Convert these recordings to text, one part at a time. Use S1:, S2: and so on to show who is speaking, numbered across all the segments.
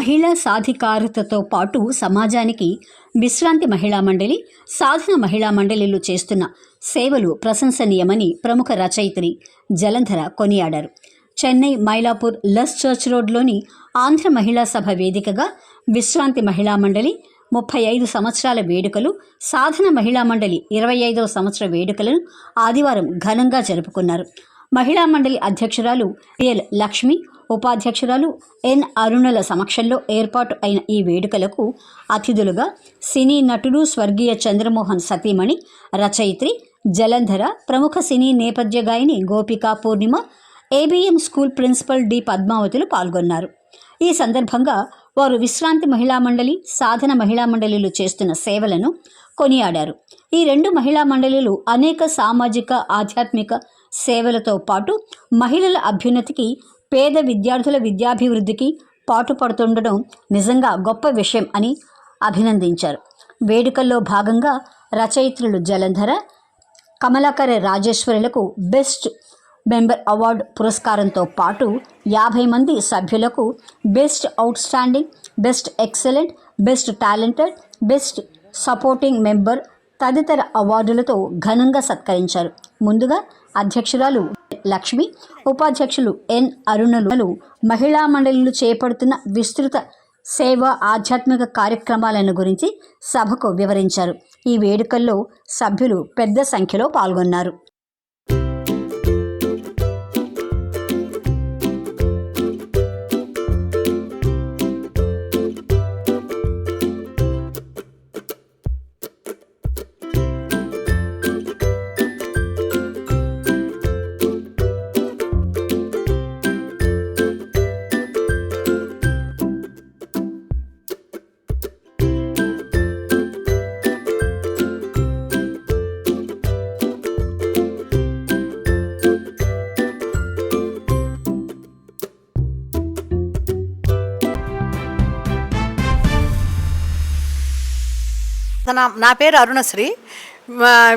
S1: మహిళా సాధికారతతో పాటు సమాజానికి విశ్రాంతి మహిళా మండలి సాధన మహిళా మండలిలు చేస్తున్న సేవలు ప్రశంసనీయమని ప్రముఖ రచయిత్రి జలంధర కొనియాడారు. చెన్నై మైలాపూర్ లస్ చర్చ్ రోడ్లోని ఆంధ్ర మహిళా సభ వేదికగా విశ్రాంతి మహిళా మండలి ముప్పై ఐదు సంవత్సరాల వేడుకలు సాధన మహిళా మండలి ఇరవై ఐదవ సంవత్సర వేడుకలను ఆదివారం ఘనంగా జరుపుకున్నారు. మహిళా మండలి అధ్యక్షురాలు ఎల్ లక్ష్మి ఉపాధ్యక్షురాలు ఎన్ అరుణల సమక్షంలో ఏర్పాటు అయిన ఈ వేడుకలకు అతిథులుగా సినీ నటుడు స్వర్గీయ చంద్రమోహన్ సతీమణి రచయిత్రి జలంధర ప్రముఖ సినీ నేపథ్య గాయని Gopika Purnima ABM school principal D పద్మావతులు పాల్గొన్నారు. ఈ సందర్భంగా వారు విశ్రాంతి మహిళా మండలి సాధన మహిళా మండలిలు చేస్తున్న సేవలను కొనియాడారు. ఈ రెండు మహిళా మండలిలు అనేక సామాజిక ఆధ్యాత్మిక సేవలతో పాటు మహిళల అభ్యున్నతికి పేద విద్యార్థుల విద్యాభివృద్ధికి పాటుపడుతుండడం నిజంగా గొప్ప విషయం అని అభినందించారు. వేడుకల్లో భాగంగా రచయిత్రులు జలంధర కమలాకర రాజేశ్వరులకు బెస్ట్ మెంబర్ అవార్డు పురస్కారంతో పాటు యాభై మంది సభ్యులకు best outstanding best excellent best talented best supporting member తదితర అవార్డులతో ఘనంగా సత్కరించారు. ముందుగా అధ్యక్షురాలు లక్ష్మి ఉపాధ్యక్షులు ఎన్. అరుణలు మహిళా మండలిలు చేపడుతున్న విస్తృత సేవ ఆధ్యాత్మిక కార్యక్రమాలను గురించి సభకు వివరించారు. ఈ వేడుకల్లో సభ్యులు పెద్ద సంఖ్యలో పాల్గొన్నారు.
S2: నా నా పేరు అరుణశ్రీ.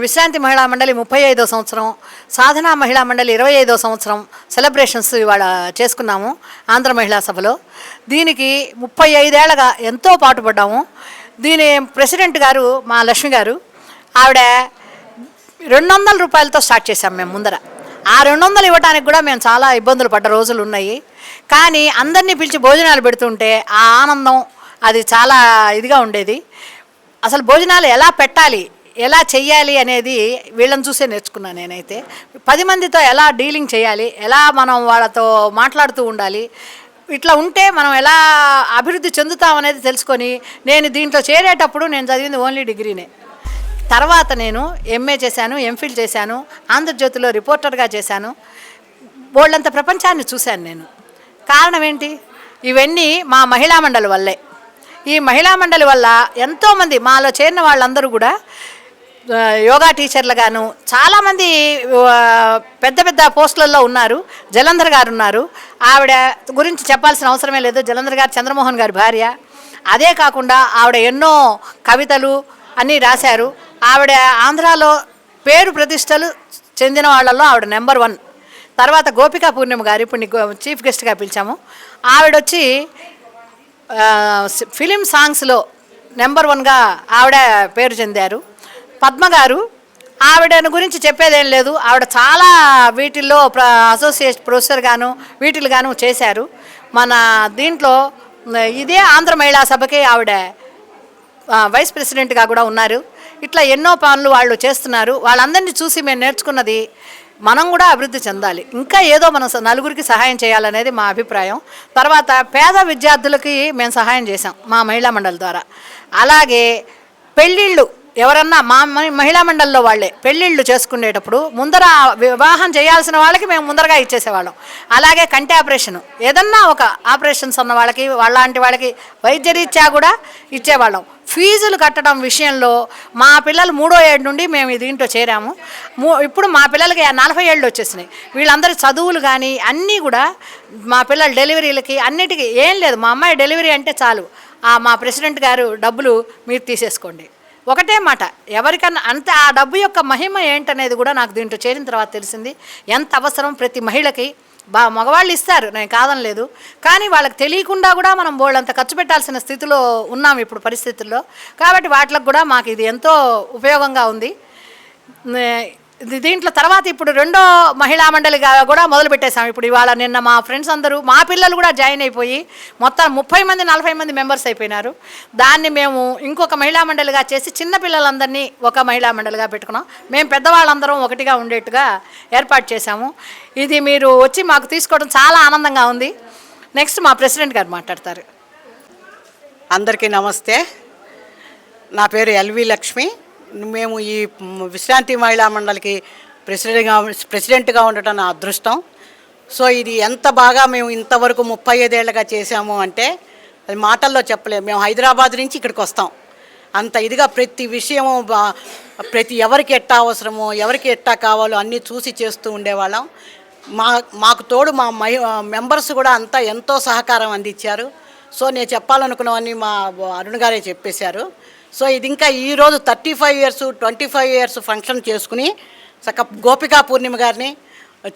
S2: విశ్రాంతి మహిళా మండలి ముప్పై ఐదో సంవత్సరం సాధనా మహిళా మండలి ఇరవై ఐదో సంవత్సరం సెలబ్రేషన్స్ ఇవాళ చేసుకున్నాము ఆంధ్ర మహిళా సభలో. దీనికి ముప్పై ఐదేళ్ళగా ఎంతో పాటుపడ్డాము. దీని ప్రెసిడెంట్ గారు మా లక్ష్మి గారు ఆవిడ రెండు వందల రూపాయలతో స్టార్ట్ చేశాం మేము ముందర. ఆ రెండు వందలు ఇవ్వడానికి కూడా మేము చాలా ఇబ్బందులు పడ్డ రోజులు ఉన్నాయి. కానీ అందరినీ పిలిచి భోజనాలు పెడుతుంటే ఆ ఆనందం అది చాలా ఇదిగా ఉండేది. అసలు భోజనాలు ఎలా పెట్టాలి ఎలా చెయ్యాలి అనేది వీళ్ళని చూసే నేర్చుకున్నాను నేనైతే. పది మందితో ఎలా డీలింగ్ చేయాలి ఎలా మనం వాళ్ళతో మాట్లాడుతూ ఉండాలి ఇట్లా ఉంటే మనం ఎలా అభివృద్ధి చెందుతాం అనేది తెలుసుకొని నేను దీంట్లో చేరేటప్పుడు నేను చదివింది ఓన్లీ డిగ్రీనే. తర్వాత నేను ఎంఏ చేశాను ఎంఫిల్ చేశాను ఆంధ్రజ్యోతిలో రిపోర్టర్గా చేశాను. వాళ్ళంత ప్రపంచాన్ని చూశాను నేను. కారణం ఏంటి? ఇవన్నీ మా మహిళా మండలి వల్లే. ఈ మహిళా మండలి వల్ల ఎంతోమంది మాలో చేరిన వాళ్ళందరూ కూడా యోగా టీచర్లుగాను చాలామంది పెద్ద పెద్ద పోస్టులలో ఉన్నారు. జలంధర్ గారు ఉన్నారు. ఆవిడ గురించి చెప్పాల్సిన అవసరమే లేదు. జలంధర్ గారు చంద్రమోహన్ గారి భార్య. అదే కాకుండా ఆవిడ ఎన్నో కవితలు అన్నీ రాశారు. ఆవిడ ఆంధ్రాలో పేరు ప్రతిష్టలు చెందిన వాళ్ళల్లో ఆవిడ నెంబర్ వన్. తర్వాత గోపికా పూర్ణిమ గారు ఇప్పుడు నీకు చీఫ్ గెస్ట్గా పిలిచాము. ఆవిడొచ్చి ఫిలిం సాంగ్స్లో నెంబర్ వన్గా ఆవిడ పేరు చెందారు. పద్మ గారు ఆవిడను గురించి చెప్పేదేం లేదు. ఆవిడ చాలా వీటిల్లో ప్ర అసోసియేట్ ప్రొఫెసర్ గాను వీటిలు గాను చేశారు. మన దీంట్లో ఇదే ఆంధ్ర మహిళా సభకి ఆవిడ వైస్ ప్రెసిడెంట్గా కూడా ఉన్నారు. ఇట్లా ఎన్నో పనులు వాళ్ళు చేస్తున్నారు. వాళ్ళందరినీ చూసి మేము నేర్చుకున్నది మనం కూడా అభివృద్ధి చెందాలి. ఇంకా ఏదో మనం నలుగురికి సహాయం చేయాలనేది మా అభిప్రాయం. తర్వాత పేద విద్యార్థులకి మేము సహాయం చేసాం మా మహిళా మండలి ద్వారా. అలాగే పెళ్ళిళ్ళు ఎవరన్నా మా మహిళా మండలిలో వాళ్ళే పెళ్ళిళ్ళు చేసుకునేటప్పుడు ముందర వివాహం చేయాల్సిన వాళ్ళకి మేము ముందరగా ఇచ్చేసేవాళ్ళం. అలాగే కంటి ఆపరేషన్. ఏదన్నా ఒక ఆపరేషన్స్ ఉన్న వాళ్ళకి వాళ్ళంటి వాళ్ళకి వైద్యరీత్యా కూడా ఇచ్చేవాళ్ళం. ఫీజులు కట్టడం విషయంలో మా పిల్లలు మూడో ఏడు నుండి మేము దీంట్లో చేరాము. ఇప్పుడు మా పిల్లలకి నలభై ఏళ్ళు వచ్చేసినాయి. వీళ్ళందరి చదువులు కానీ అన్నీ కూడా మా పిల్లల డెలివరీలకి అన్నిటికీ ఏం లేదు. మా అమ్మాయి డెలివరీ అంటే చాలు. ఆ మా ప్రెసిడెంట్ గారు డబ్బులు మీరు తీసేసుకోండి. ఒకటే మాట ఎవరికన్నా అంత ఆ డబ్బు యొక్క మహిమ ఏంటనేది కూడా నాకు దీంట్లో చేరిన తర్వాత తెలిసింది. ఎంత అవసరం ప్రతి మహిళకి? బా మగవాళ్ళు ఇస్తారు నేను కాదనలేదు. కానీ వాళ్ళకి తెలియకుండా కూడా మనం బోళ్ళంత ఖర్చు పెట్టాల్సిన స్థితిలో ఉన్నాం ఇప్పుడు పరిస్థితుల్లో. కాబట్టి వాటికి కూడా మాకు ఇది ఎంతో ఉపయోగంగా ఉంది. దీంట్లో తర్వాత ఇప్పుడు రెండో మహిళా మండలిగా కూడా మొదలు పెట్టేశాం. ఇప్పుడు ఇవాళ నిన్న మా ఫ్రెండ్స్ అందరూ మా పిల్లలు కూడా జాయిన్ అయిపోయి మొత్తం ముప్పై మంది నలభై మంది మెంబర్స్ అయిపోయినారు. దాన్ని మేము ఇంకొక మహిళా మండలిగా చేసి చిన్న పిల్లలందరినీ ఒక మహిళా మండలిగా పెట్టుకున్నాం. మేము పెద్దవాళ్ళందరం ఒకటిగా ఉండేట్టుగా ఏర్పాటు చేశాము. ఇది మీరు వచ్చి మాకు తీసుకోవడం చాలా ఆనందంగా ఉంది. నెక్స్ట్ మా ప్రెసిడెంట్ గారు మాట్లాడతారు.
S3: అందరికీ నమస్తే. నా పేరు ఎల్వి లక్ష్మి. మేము ఈ విశ్రాంతి మహిళా మండలికి ప్రెసిడెంట్గా ప్రెసిడెంట్గా ఉండటం నా అదృష్టం. సో ఇది ఎంత బాగా మేము ఇంతవరకు ముప్పై ఐదేళ్ళుగా చేశాము అంటే అది మాటల్లో చెప్పలేము మేము హైదరాబాద్ నుంచి ఇక్కడికి వస్తాం. అంత ఇదిగా ప్రతి విషయము బా- ప్రతి ఎవరికి ఎట్టా అవసరమో ఎవరికి ఎట్టా కావాలో అన్నీ చూసి చేస్తూ ఉండేవాళ్ళం. మా మాకు తోడు మా మై మెంబర్స్ కూడా అంతా ఎంతో సహకారం అందించారు. సో నేను చెప్పాలనుకున్నవన్నీ మా అరుణ్ గారే చెప్పేశారు. సో ఇది ఇంకా ఈరోజు thirty five years twenty five years function చేసుకుని చక్క గోపికా పూర్ణిమ గారిని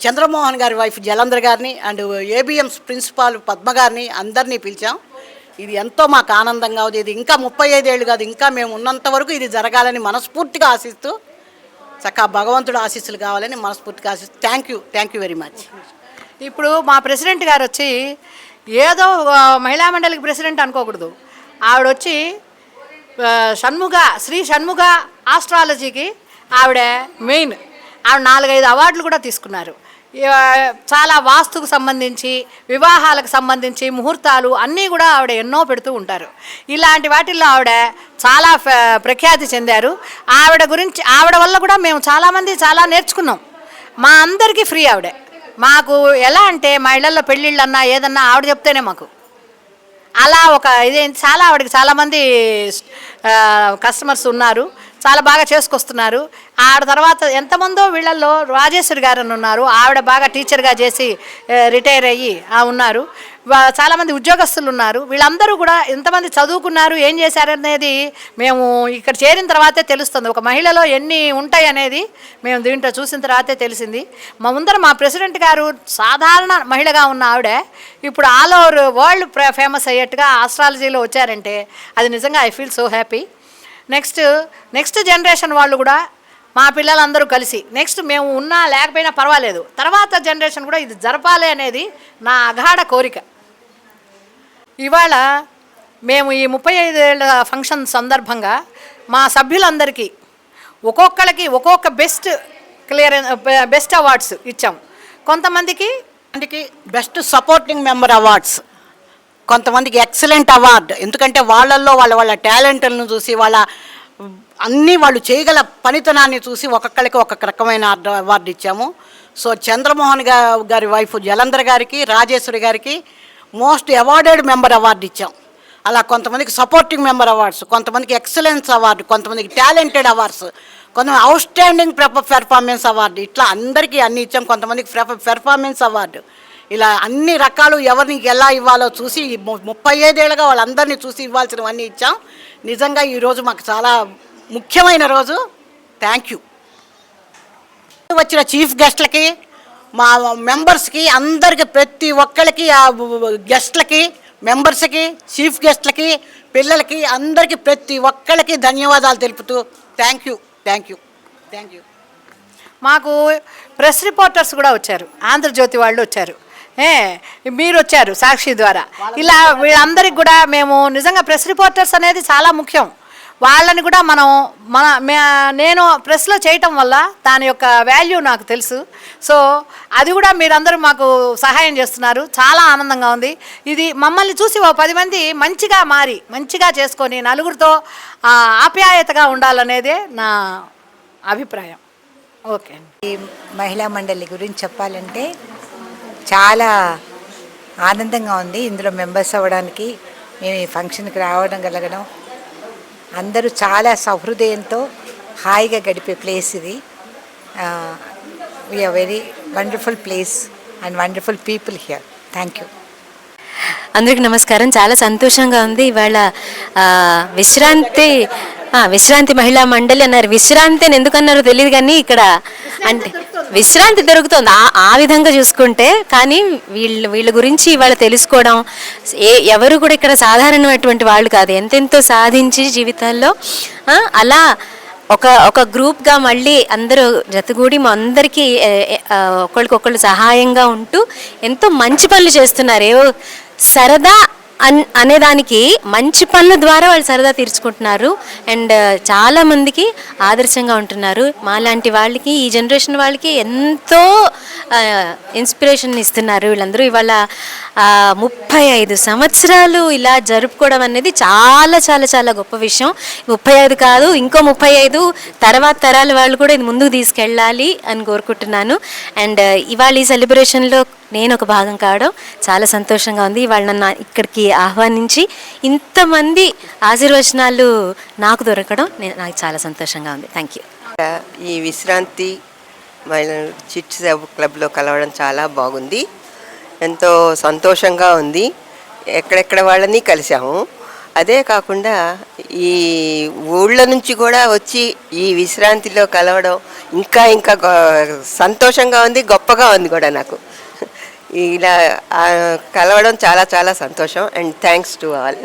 S3: చంద్రమోహన్ గారి వైఫ్ జలంధర్ గారిని అండ్ ఏబిఎంస్ ప్రిన్సిపాల్ పద్మ గారిని అందరినీ పిలిచాం. ఇది ఎంతో మాకు ఆనందంగా ఉంది ఇది ఇంకా ముప్పై ఐదేళ్ళు కాదు ఇంకా మేము ఉన్నంత వరకు ఇది జరగాలని మనస్ఫూర్తిగా ఆశిస్తూ చక్క భగవంతుడు ఆశీస్సులు కావాలని మనస్ఫూర్తిగా ఆశిస్తూ thank you thank you very much.
S2: ఇప్పుడు మా ప్రెసిడెంట్ గారు వచ్చి ఏదో మహిళా మండలికి ప్రెసిడెంట్ అనుకోకూడదు. ఆవిడ వచ్చి షణ్ముగ శ్రీ షణ్ముగ ఆస్ట్రాలజీకి ఆవిడ మెయిన్. ఆవిడ నాలుగైదు అవార్డులు కూడా తీసుకున్నారు. చాలా వాస్తుకు సంబంధించి వివాహాలకు సంబంధించి ముహూర్తాలు అన్నీ కూడా ఆవిడ ఎన్నో పెడుతూ ఉంటారు. ఇలాంటి వాటిల్లో ఆవిడ చాలా ప్రఖ్యాతి చెందారు. ఆవిడ గురించి ఆవిడ వల్ల కూడా మేము చాలామంది చాలా నేర్చుకున్నాం. మా అందరికీ ఫ్రీ ఆవిడే. మాకు ఎలా అంటే మా ఇళ్ళలో పెళ్ళిళ్ళన్నా ఏదన్నా ఆవిడ చెప్తేనే మాకు. అలా ఒక ఇదేంటి చాలా ఆవిడకి చాలామంది కస్టమర్స్ ఉన్నారు. చాలా బాగా చేసుకొస్తున్నారు. ఆవిడ తర్వాత ఎంతమందో వీళ్ళల్లో రాజేశ్వరి గారు అని ఉన్నారు. ఆవిడ బాగా టీచర్గా చేసి రిటైర్ అయ్యి ఉన్నారు. చాలామంది ఉద్యోగస్తులు ఉన్నారు. వీళ్ళందరూ కూడా ఎంతమంది చదువుకున్నారు ఏం చేశారనేది మేము ఇక్కడ చేరిన తర్వాతే తెలుస్తుంది. ఒక మహిళలో ఎన్ని ఉంటాయి అనేది మేము దీంట్లో చూసిన తర్వాతే తెలిసింది. మా ముందర మా ప్రెసిడెంట్ గారు సాధారణ మహిళగా ఉన్న ఆవిడ ఇప్పుడు ఆల్ ఓవర్ వరల్డ్ ఫేమస్ అయ్యేట్టుగా ఆస్ట్రాలజీలో వచ్చారంటే అది నిజంగా I feel so happy next next generation వాళ్ళు కూడా మా పిల్లలందరూ కలిసి నెక్స్ట్ మేము ఉన్నా లేకపోయినా పర్వాలేదు. తర్వాత జనరేషన్ కూడా ఇది జరపాలి అనేది నా అగాఢ కోరిక. ఇవాళ మేము ఈ ముప్పై ఐదేళ్ళ ఫంక్షన్ సందర్భంగా మా సభ్యులందరికీ ఒక్కొక్కరికి ఒక్కొక్క బెస్ట్ క్లియర్ బెస్ట్ అవార్డ్స్ ఇచ్చాం. కొంతమందికి
S3: కొంతమందికి బెస్ట్ సపోర్టింగ్ మెంబర్ అవార్డ్స్. కొంతమందికి ఎక్సలెంట్ అవార్డ్. ఎందుకంటే వాళ్ళల్లో వాళ్ళ వాళ్ళ టాలెంట్లను చూసి వాళ్ళ అన్నీ వాళ్ళు చేయగల పనితనాన్ని చూసి ఒక్కొక్కరికి ఒక్కొక్క రకమైన అవార్డు ఇచ్చాము. సో చంద్రమోహన్ గారి వైఫ్ జలంధర్ గారికి రాజేశ్వరి గారికి మోస్ట్ అవార్డెడ్ మెంబర్ అవార్డు ఇచ్చాం. అలా కొంతమందికి సపోర్టింగ్ మెంబర్ అవార్డ్స్ కొంతమందికి ఎక్సలెన్స్ అవార్డు కొంతమందికి టాలెంటెడ్ అవార్డ్స్ కొంతమంది అవుట్ స్టాండింగ్ పెర్ఫార్మెన్స్ అవార్డు ఇట్లా అందరికీ అన్ని ఇచ్చాం. కొంతమందికి పెర్ఫార్మెన్స్ అవార్డు. ఇలా అన్ని రకాలు ఎవరిని ఎలా ఇవ్వాలో చూసి ము- ముప్పై ఐదేళ్ళుగా వాళ్ళందరినీ చూసి ఇవ్వాల్సినవన్నీ ఇచ్చాం. నిజంగా ఈరోజు మాకు చాలా ముఖ్యమైన రోజు. థ్యాంక్ యూ వచ్చిన చీఫ్ గెస్ట్లకి మా మెంబర్స్కి అందరికి ప్రతి ఒక్కరికి ఆ గెస్ట్లకి మెంబర్స్కి చీఫ్ గెస్ట్లకి పిల్లలకి అందరికీ ప్రతి ఒక్కరికి ధన్యవాదాలు తెలుపుతూ thank you thank you thank you
S2: మాకు ప్రెస్ రిపోర్టర్స్ కూడా వచ్చారు. ఆంధ్రజ్యోతి వాళ్ళు వచ్చారు. ఏ మీరు వచ్చారు సాక్షి ద్వారా. ఇలా వీళ్ళందరికి కూడా మేము నిజంగా ప్రెస్ రిపోర్టర్స్ అనేది చాలా ముఖ్యం. వాళ్ళని కూడా మనం మన నేను ప్రెస్లో చేయటం వల్ల దాని యొక్క వాల్యూ నాకు తెలుసు. సో అది కూడా మీరందరూ మాకు సహాయం చేస్తున్నారు. చాలా ఆనందంగా ఉంది. ఇది మమ్మల్ని చూసి ఓ పది మంది మంచిగా మారి మంచిగా చేసుకొని నలుగురితో ఆప్యాయతగా ఉండాలనేదే నా అభిప్రాయం. ఓకే అండి.
S4: ఈ మహిళా మండలి గురించి చెప్పాలంటే చాలా ఆనందంగా ఉంది. ఇందులో మెంబర్స్ అవ్వడానికి మేము ఈ ఫంక్షన్కి రావడం కలగడం. అందరూ చాలా సహృదయంతో హాయిగా గడిపే ప్లేస్ ఇది. We are very wonderful place and wonderful people here thank you
S5: అందరికి నమస్కారం. చాలా సంతోషంగా ఉంది. ఇవాళ విశ్రాంతి విశ్రాంతి మహిళా మండలి అన్నారు. విశ్రాంతి అని ఎందుకు అన్నారో తెలియదు కానీ ఇక్కడ అంటే విశ్రాంతి దొరుకుతుంది. ఆ ఆ విధంగా చూసుకుంటే కానీ వీళ్ళు వీళ్ళ గురించి ఇవాళ తెలుసుకోవడం ఏ ఎవరు కూడా ఇక్కడ సాధారణమైనటువంటి వాళ్ళు కాదు. ఎంతెంతో సాధించి జీవితాల్లో అలా ఒక ఒక గ్రూప్గా మళ్ళీ అందరూ జతగూడి మా అందరికీ ఒకళ్ళకొకళ్ళు సహాయంగా ఉంటూ ఎంతో మంచి పనులు చేస్తున్నారు. ఏవో సరదా అన్ అనేదానికి మంచి పనుల ద్వారా వాళ్ళు సరదా తీర్చుకుంటున్నారు. అండ్ చాలామందికి ఆదర్శంగా ఉంటున్నారు. మాలాంటి వాళ్ళకి ఈ జనరేషన్ వాళ్ళకి ఎంతో ఇన్స్పిరేషన్ ఇస్తున్నారు వీళ్ళందరూ. ఇవాళ ముప్పై ఐదు సంవత్సరాలు ఇలా జరుపుకోవడం అనేది చాలా చాలా చాలా గొప్ప విషయం. ముప్పై ఐదు కాదు ఇంకో ముప్పై ఐదు తర్వాత తరాల వాళ్ళు కూడా ఇది ముందుకు తీసుకెళ్ళాలి అని కోరుకుంటున్నాను. అండ్ ఇవాళ ఈ సెలబ్రేషన్లో నేను ఒక భాగం కావడం చాలా సంతోషంగా ఉంది. ఇవాళ నన్ను ఇక్కడికి ఆహ్వానించి ఇంతమంది ఆశీర్వచనాలు నాకు దొరకడం నేను నాకు చాలా సంతోషంగా ఉంది. Thank you.
S6: ఈ విశ్రాంతి మహిళలు చిట్ క్లబ్లో కలవడం చాలా బాగుంది. ఎంతో సంతోషంగా ఉంది. ఎక్కడెక్కడ వాళ్ళని కలిసాము అదే కాకుండా ఈ ఊళ్ళ నుంచి కూడా వచ్చి ఈ విశ్రాంతిలో కలవడం ఇంకా ఇంకా సంతోషంగా ఉంది గొప్పగా ఉంది కూడా నాకు. ఇలా కలవడం చాలా చాలా సంతోషం. And thanks to all